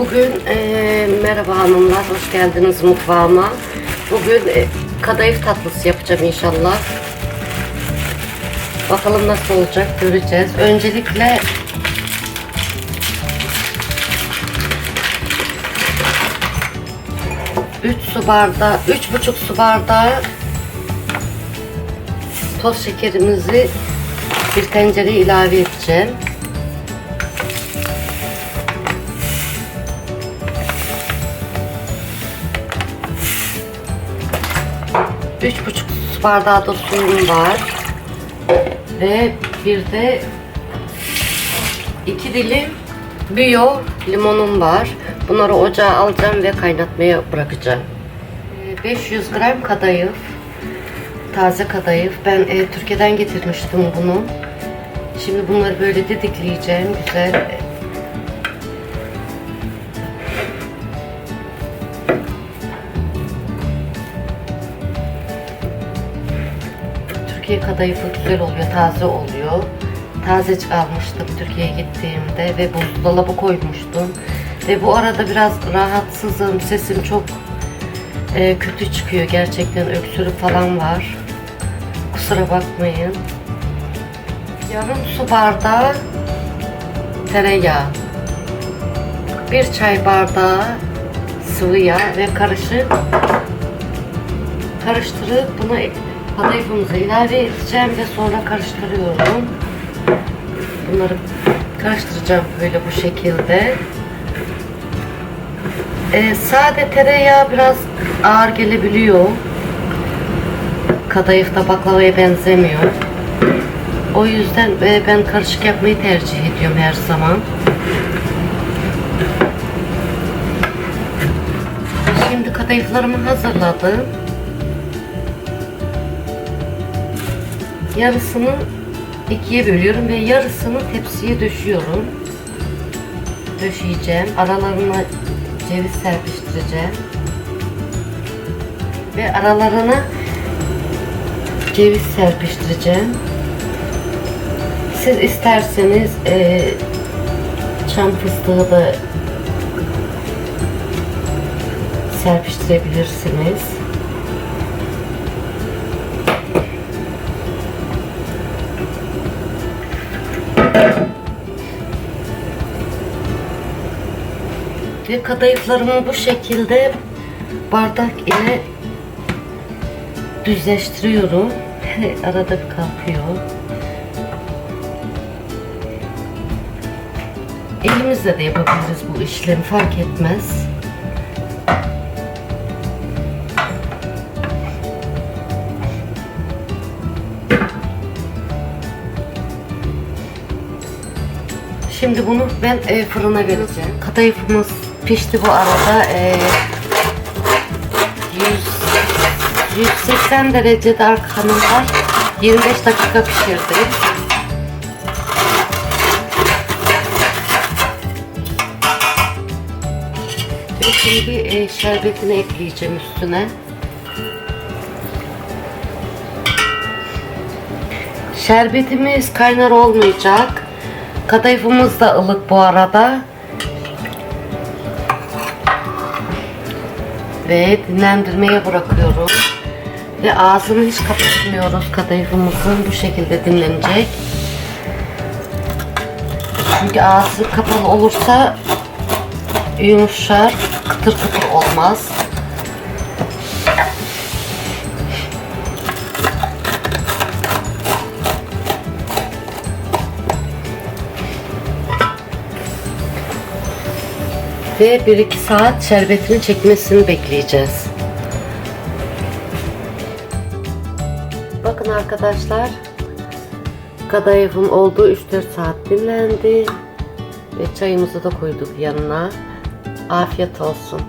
Bugün eee, merhaba hanımlar, hoş geldiniz mutfağıma. Bugün e, kadayıf tatlısı yapacağım inşallah. Bakalım nasıl olacak göreceğiz. Öncelikle üç su bardağı, üç buçuk su bardağı toz şekerimizi bir tencereye ilave edeceğim. Üç buçuk su bardağı da suyum var. Ve bir de iki dilim biyo limonum var. Bunları ocağa alacağım ve kaynatmaya bırakacağım. Ee, 500 gram kadayıf. Taze kadayıf. Ben e, Türkiye'den getirmiştim bunu. Şimdi bunları böyle didikleyeceğim. Güzel Türkiye kadayıfı güzel oluyor, taze oluyor. Tazecik almıştım Türkiye'ye gittiğimde ve buzdolabı koymuştum. Ve bu arada biraz rahatsızım, sesim çok e, kötü çıkıyor gerçekten öksürük falan var. Kusura bakmayın. Yarım su bardağı tereyağı. Bir çay bardağı sıvı yağ ve karışık karıştırıp buna kadayıfımızı ilave edeceğim ve sonra karıştırıyorum. Bunları karıştıracağım böyle bu şekilde. Ee, sade tereyağı biraz ağır gelebiliyor. Kadayıfta baklavaya benzemiyor. O yüzden e, ben karışık yapmayı tercih ediyorum her zaman. Şimdi kadayıflarımı hazırladım. Yarısını ikiye bölüyorum ve yarısını tepsiye döşüyorum. Döşeyeceğim. Aralarına ceviz serpiştireceğim. Ve aralarına ceviz serpiştireceğim. Siz isterseniz e, çam fıstığı da serpiştirebilirsiniz. Ve kadayıflarımı bu şekilde bardak ile düzleştiriyorum. Arada bir kalkıyor. Elimizle de yapabiliriz bu işlemi fark etmez. Şimdi bunu ben e, fırına vereceğim. Kadayıfımız pişti bu arada. E, 100, 180 derecede arkamızda 25 dakika pişirdim. Şimdi e, şerbetini ekleyeceğim üstüne. Şerbetimiz kaynar olmayacak. Kadayıfımız da ılık bu arada. Ve dinlendirmeye bırakıyorum. Ve ağzını hiç kapatmıyoruz kadayıfımızın. Bu şekilde dinlenecek. Çünkü ağzı kapalı olursa yumuşar, kıtır kıtır olmaz. Ve 1-2 saat şerbetini çekmesini bekleyeceğiz. Bakın arkadaşlar. Kadayıfım olduğu 3-4 saat dinlendi. Ve çayımızı da koyduk yanına. Afiyet olsun.